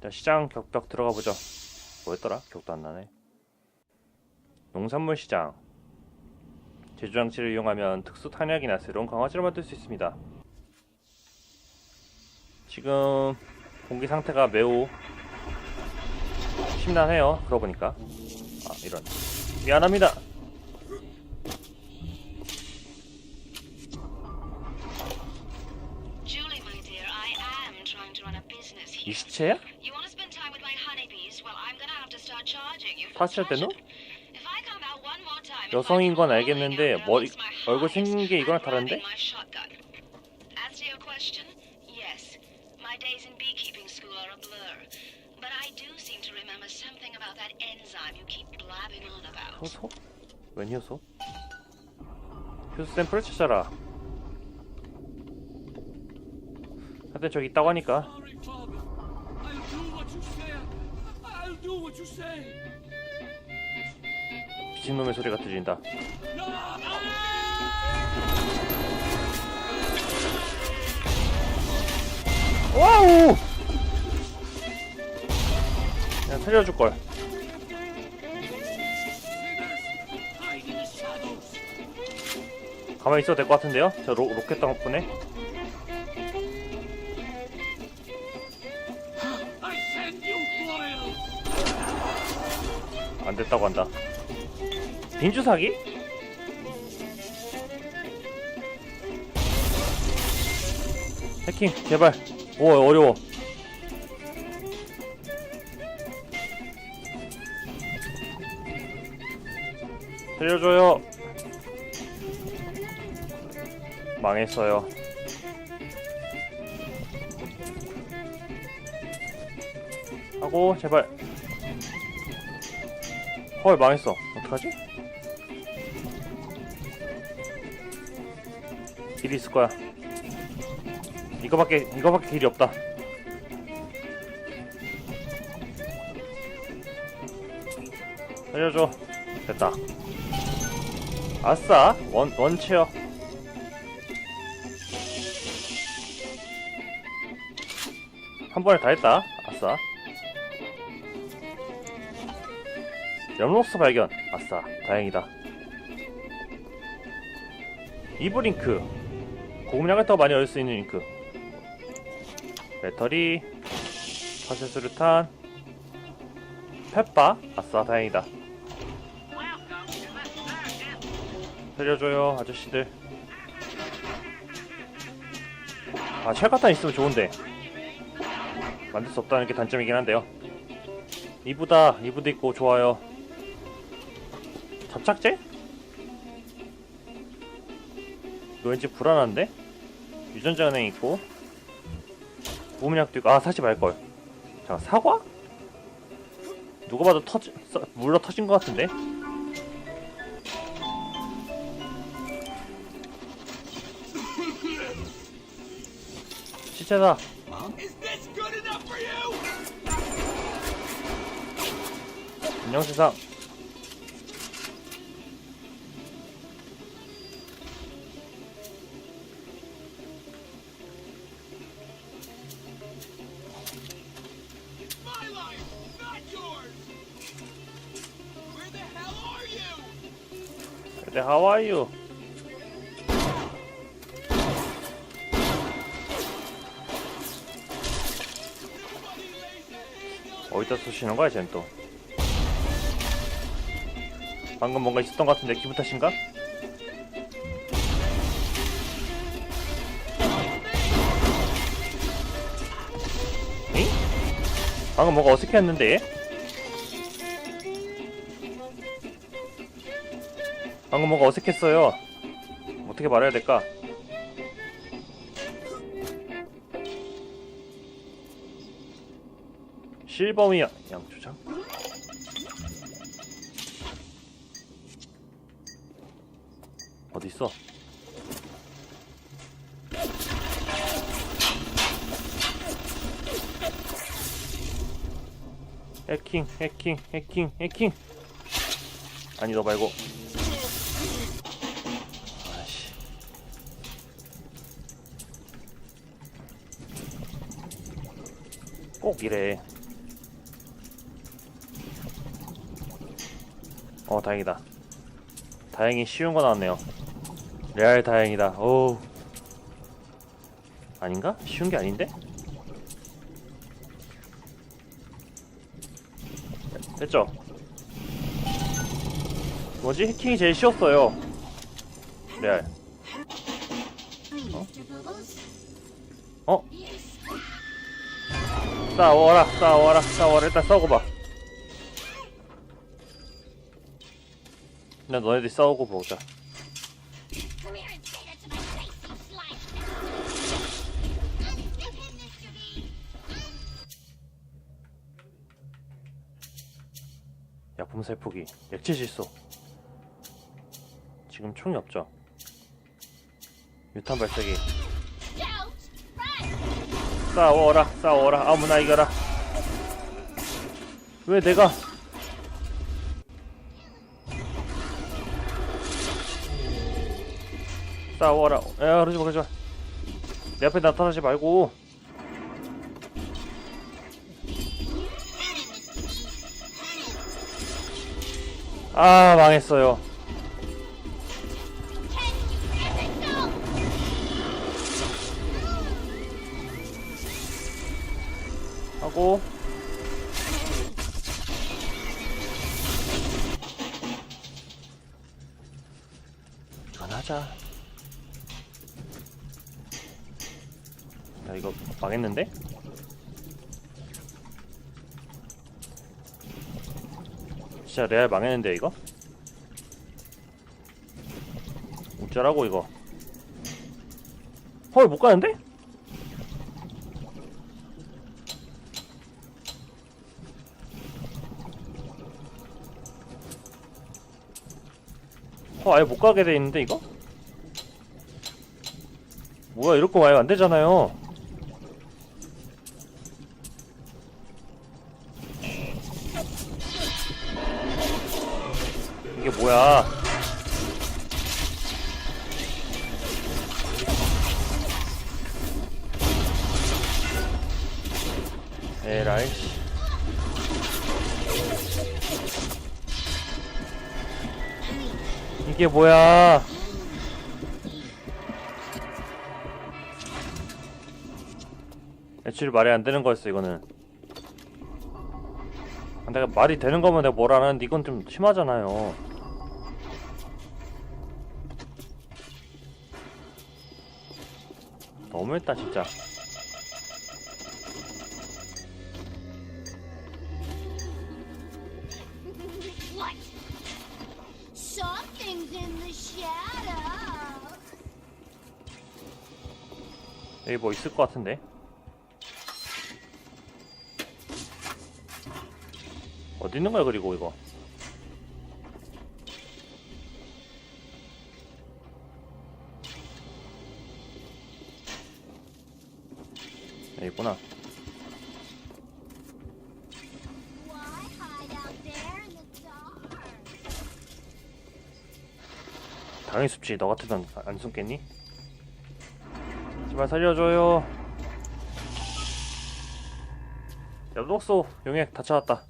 자, 시장 격벽 들어가 보죠. 뭐였더라? 기억도 안 나네. 농산물 시장. 제조 장치를 이용하면 특수 탄약이나 새로운 강화제를 만들 수 있습니다. 지금 공기 상태가 매우 심란해요. 그러고 보니까. 아, 이런. 미안합니다. 이. 시체야? You want to spend time with my honeybees? Well, I'm pleasure. 때노? If I come out one more time, 여성인 건 if I 알겠는데 머리 얼굴 생긴 게 이거랑 다른데? grabbing my shotgun. As to your question, yes, my days in beekeeping school are a blur. But I do seem to remember something about that enzyme you keep blabbing on about. 효소? 웬 효소? 효소 샘플을 찾아라. 하여튼 저기 있다고 하니까. I'll do what you say. 미친놈의 소리가 들린다. 와우! 그냥 the shadows. 가만히 있어도 될 것 같은데요? 저 로, 로켓 덕분에. 됐다고 한다. 빈주 사기? 해킹 제발. 오 어려워. 살려줘요. 망했어요. 하고 제발. 헐 망했어. 어떡하지? 길이 있을 거야. 이거밖에 이거밖에 길이 없다. 살려줘. 됐다. 아싸 원 원체어. 한 번에 다 했다. 아싸. 염록스 발견. 아싸. 다행이다. 이브 링크. 고음량을 더 많이 얻을 수 있는 잉크. 배터리. 파쇄 수류탄. 펫바. 아싸. 다행이다. 살려줘요. 아저씨들. 아, 철가탄 있으면 좋은데. 만들 수 없다는 게 단점이긴 한데요. 이부다. 이부도 있고 좋아요. 접착제? 이거 왠지 불안한데? 유전자 은행 있고 보험약도 있고 아 사지 말걸 잠깐 사과? 누가 봐도 터지 써- 물러 터진 것 같은데? 시체다? 안녕 세상 you? 근데 하와이유 어디다 쏘시는 거야 쟨 또? 방금 뭔가 있었던 것 같은데 기분 탓인가? 응? 방금 뭔가 어색했는데 방금 뭔가 어색했어요 어떻게 말해야 될까? 실버미 양- 양조장? 어디 있어? 해킹, 해킹, 해킹, 해킹. 아니 너 말고. 꼭 이래 어 다행이다 다행히 쉬운 거 나왔네요 레알 다행이다 오 아닌가? 쉬운 게 아닌데? 됐죠? 뭐지? 해킹이 제일 쉬웠어요 레알 어? 어? 싸워라 싸워라 싸워라 일단 싸우고 봐 그냥 너네들이 싸우고 보자! 약품 살포기 액체 질소 지금 총이 없죠 유탄 발사기! 싸워라 싸워라. 아무나 이겨라. 왜 내가? 싸워라. 야 그러지마 그러지마. 내 앞에 나타나지 말고. 아 망했어요 하고 그만하자 야 이거 망했는데? 진짜 레알 망했는데 이거? 어쩌라고 이거 헐 못가는데? 어, 아예 못 가게 돼 있는데 이거? 뭐야 거 아예 안 되잖아요. 이게 뭐야? 에라이 이게 뭐야? 애초에 말이 안 되는 거였어 이거는. 아, 내가 말이 되는 거면 내가 뭘안 하는데 이건 좀 심하잖아요. 너무했다 진짜. 여기 뭐 있을 것 같은데? 어디 있는 거야 그리고 이거? 여기 있구나. 당연히 숲지. 너 같으면 안 숨겠니? 제발 살려줘요. 야, 녹소 용액 다 찾았다.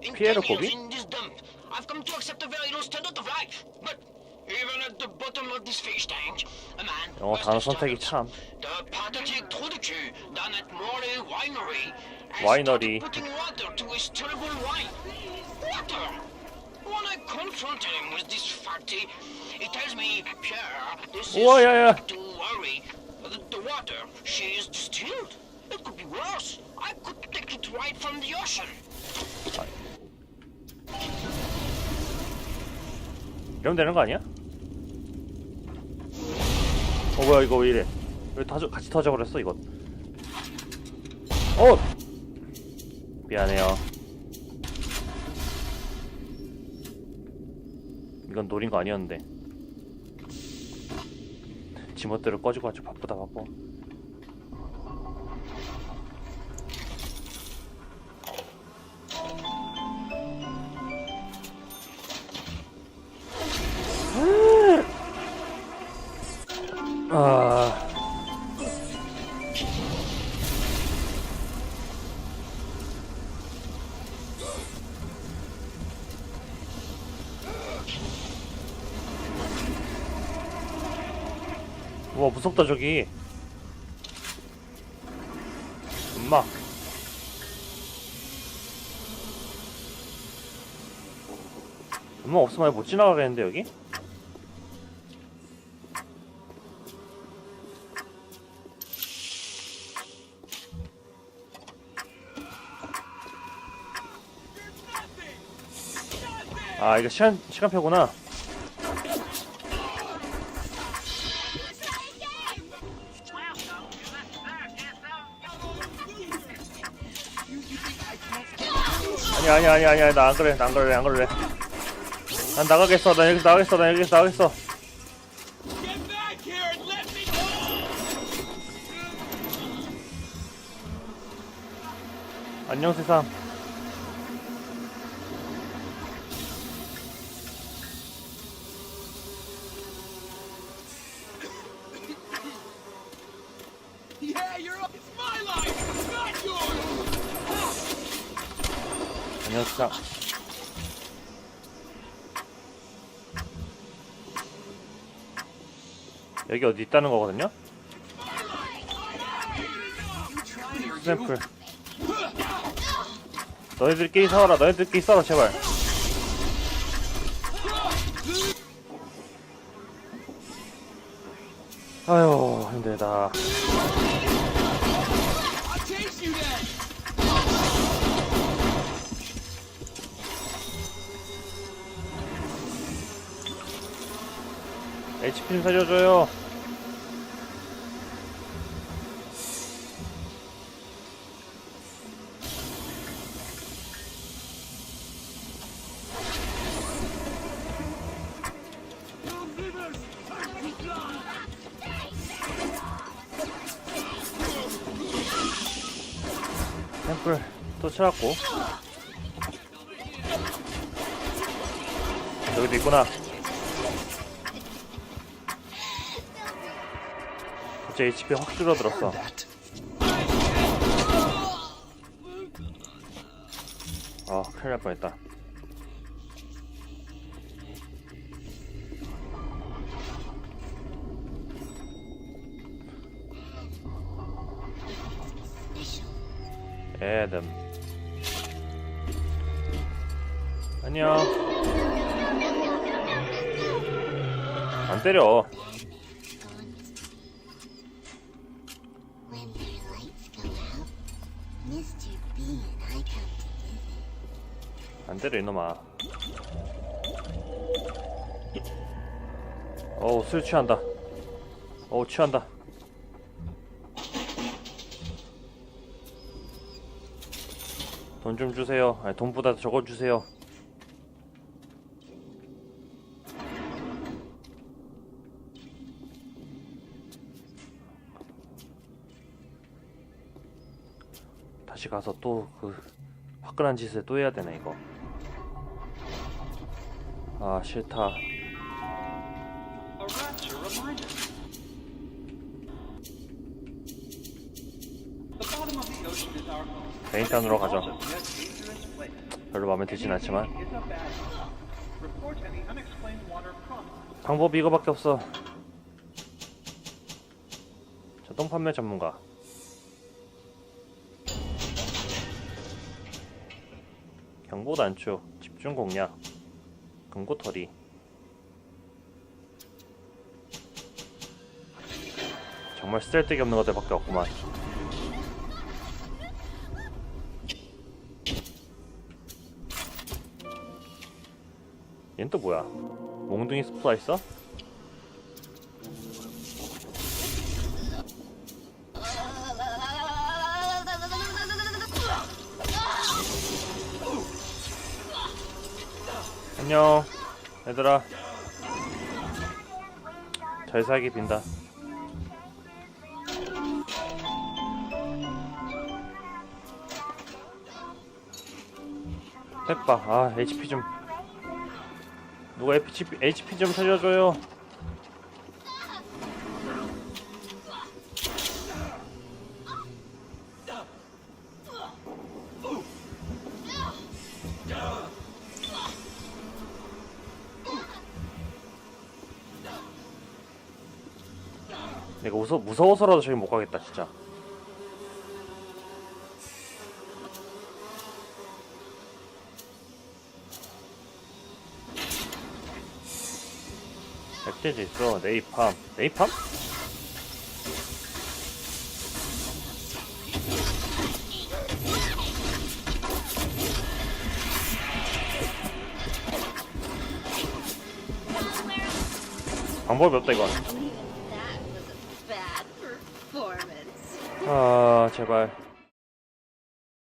This dump. I've come to accept a very low standard of life. But even at the bottom of this fish tank, a man 영어 단어 선택이. 참. The pathetic Trudeau down at Morley Winery Winery. putting water to his terrible wine. Water! Confront him with this fact, he, tells me, Pierre, this is 야, 야. not to worry. The, the water, she is distilled. It could be worse. I could take it right from the ocean. 이러면 되는 거 아니야? 어 뭐야 이거 왜 이래? 왜 터져 같이 터져 버렸어 이거? 어 미안해요. 이건 노린 거 아니었는데. 지멋대로 꺼지고 아주 바쁘다 바빠. 아. 무섭다 저기. 엄마. 엄마 없으면 못 지나가겠는데 여기? 아 이거 시간 시간표구나 아니 아니 아니 아니 나 안 그래 나 안 그래 안 그래. 난 나가겠어. 나 여기서 나가겠어 나 여기서 나가겠어! 안녕 세상 세상 여기 어디 있다는 거거든요? 샘플. 너희들끼리 싸워라. 너희들끼리 싸워라 제발. 아유 힘들다 HP 좀 살려줘요. 템플 또 찾았고. 여기도 있구나 갑자기 HP 확 줄어들었어. 아 큰일 날 뻔했다. 애덤 안녕. 안 때려 안 때려 이놈아. 어우 술 취한다. 어우 취한다. 돈 좀 주세요. 아니 돈보다 저거 주세요. 다시 가서 또 그 화끈한 짓을 또 해야 되네 이거 아 싫다. 베인탄으로 place. 별로 마음에 들진 않지만. 방법이 이거밖에 없어 자동 판매 전문가 경보 단축 집중 공략 금고털이. 정말 쓸데기 없는 것들밖에 없구만. 얜 또 뭐야? 몽둥이 스플라이서? 안녕 얘들아. 잘 살기 빈다. 페빠 아 HP 좀. 누가 HP, HP 좀 살려줘요 무서, 무서워서라도 저기 못 가겠다 진짜. 백제지 있어. 네이팜. 네이팜? 방법이 없다 이건 아 제발